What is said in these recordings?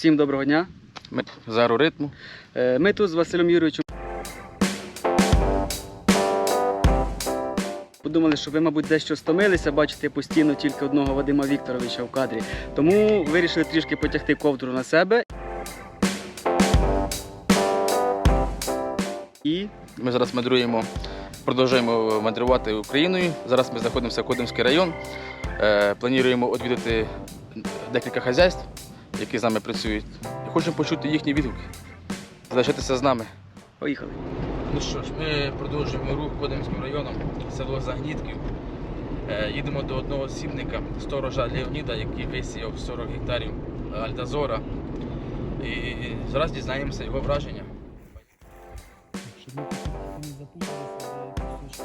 Всім доброго дня. Ми за ритму. Е, Ми тут з Василем Юрійовичем. Подумали, що ви, мабуть, дещо стомилися, бачите постійно тільки одного Вадима Вікторовича в кадрі. Тому вирішили трішки потягти ковдру на себе. І Ми зараз мандруємо, продовжуємо мандрувати Україною. Зараз ми знаходимося в Кодимський район. Е, Плануємо відвідати декілька хазяйств, які з нами працюють. І хочемо почути їхні відгуки. Залишайтеся з нами. поїхали. Ну що ж, ми продовжуємо рух Кодимським районом, село Загнітків. Е, Їдемо до одного сібника, сторожа Леоніда, який висіяв 40 гектарів Альдазора. І зараз дізнаємося його враження. Щоб ми не запуталися,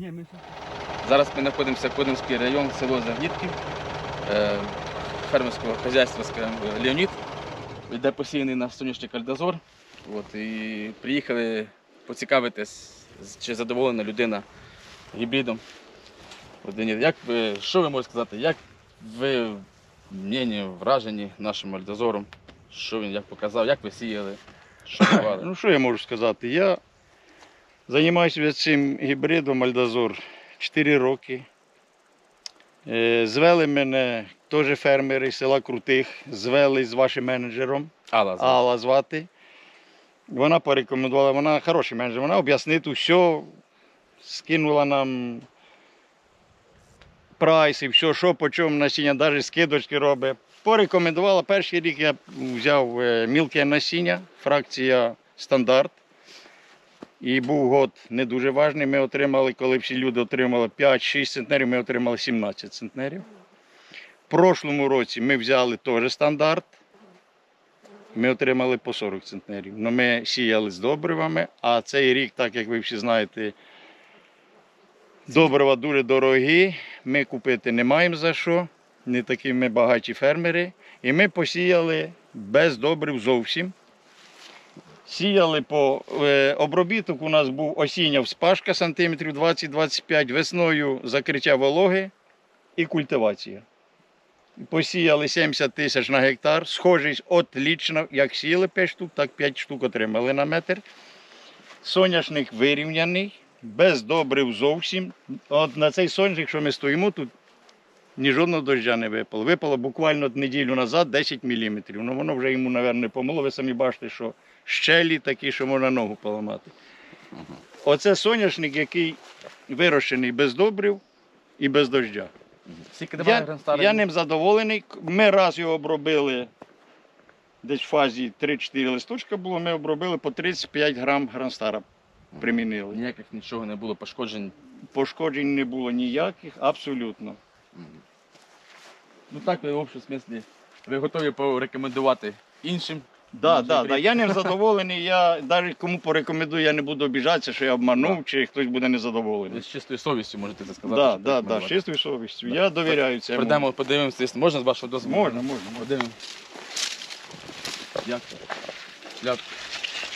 Ні, ми Зараз ми знаходимося в Кодимський район, село Загнітків, е, фермерського хазяйства Леонід, де посіяний наш соняшник Альдазор. От, і приїхали поцікавитись, чи задоволена людина гібридом. От, Леонід, як ви, що ви можете сказати, як ви мнені, вражені нашим Альдазором? Що він як показав, як ви сіяли, що давали? Ну, що я можу сказати? Я займаюся цим гібридом Альдазор 4 роки. Е, Звели мене теж фермери з села Крутих, звели з вашим менеджером Алла. Алла звати. Вона порекомендувала, вона хороший менеджер, вона об'яснить все, скинула нам прайс і все, що по чому насіння, навіть скидочки робить. Порекомендувала перший рік я взяв е, мілке насіння, фракція стандарт. І був год не дуже важний. Ми отримали, коли всі люди отримали 5-6 центнерів, ми отримали 17 центнерів. В прошлому році ми взяли теж стандарт. Ми отримали по 40 центнерів. Ну, ми сіяли з добривами, а цей рік, так як ви всі знаєте, добрива дуже дорогі, ми купити не маємо за що, не такі ми багаті фермери. І ми посіяли без добрив зовсім. Сіяли по е, обробіток. У нас був осіння вспашка сантиметрів 20-25, весною закриття вологи і культивація. Посіяли 70 тисяч на гектар. Схожість отлічна. Як сіяли 5 штук, так 5 штук отримали на метр. Соняшник вирівняний, без добрив зовсім. От на цей соняшник, що ми стоїмо тут, ні жодного дождя не випало. Випало буквально неділю назад 10 мм. Ну воно вже йому, мабуть, не помогло. Ви самі бачите, що щелі такі, що можна ногу поламати. Оце соняшник, який вирощений без добрив і без дождя. Скільки Я, я ним задоволений. Ми раз його обробили десь в фазі 3-4 листочка було, ми обробили по 35 грам гранстара. Примінили. Ніяких нічого не було, пошкоджень. Пошкоджень не було ніяких, абсолютно. Ну так, ви в общому смислі, ви готові порекомендувати іншим. Да, да, да. Я ним задоволений. Я навіть кому порекомендую, я не буду обіжатися, що я обманув, чи хтось буде незадоволений. з чистою совістю можете це сказати. Да, що да, да, з чистою совістю. Да. Я довіряю цьому. Прийдемо, подивимося, якщо можна з вашого дозволу? Можна, можна. Подивимося. Як? Як?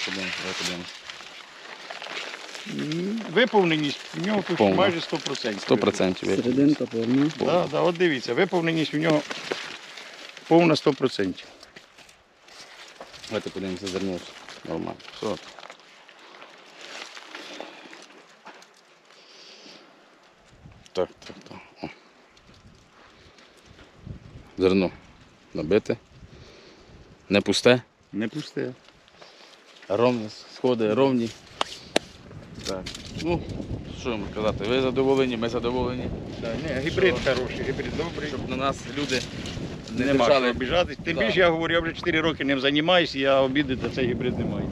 Подивимося, давай подивимося. М, Виповненість в нього тут Повна. майже 100%. 100% ви. Серединка повна. Да, да, от дивіться, виповненість у нього повна 100%. Давайте подивимося зерно. Нормально. Все. Так, так, так. О. Зерно набите. Не пусте. Не пусте. Ровні сходи, ровні. Так. Ну, що йому казати? Ви задоволені, ми задоволені. Да, ні, гібрид хороший, гібрид добрий. Щоб на нас люди не Нема що обіжатись. Тим Да. більше я говорю, я вже 4 роки ним займаюся, я обіди на цей гібрид не маю.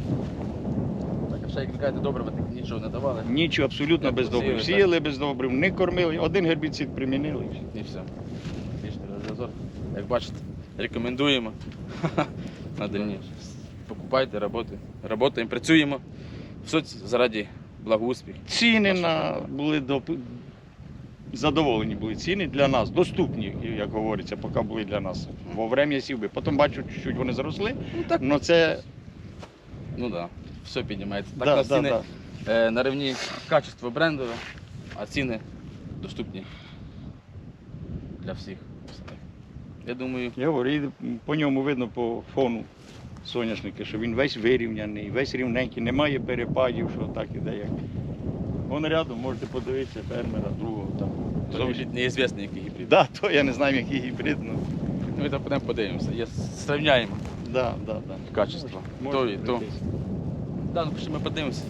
Так, а ще як ви кажете, добре, ви так нічого не давали. Нічого абсолютно Як без посіяли, добрив. так? Сіяли без добрив, не кормили, один гербіцид примінили. і все. І все. Як бачите, рекомендуємо на дальніше. Покупайте, роботи. Работаємо, працюємо. Все заради благоуспіх. Ціни на були до задоволені були ціни для нас, доступні, як говориться, поки були для нас. Во время сівби. Потім бачу, чуть-чуть вони зросли. Ну так. Ну це Ну так. Да. Все піднімається. Так да, да, ціни да. е, на рівні качество брендове, а ціни доступні. для всіх. Я думаю, Я говорю, і по ньому видно по фону соняшника, що він весь вирівняний, весь рівненький, немає перепадів, що так іде як. Вон рядом можете подивитися фермера другого. Зовсім неізвісний який гібрид. Да, то я не знаю, який гібрид, ну. Ми там підемо подивимося. Я сравняємо Да, да, да. качество. Можна То і то. Да, ну ми подивимося.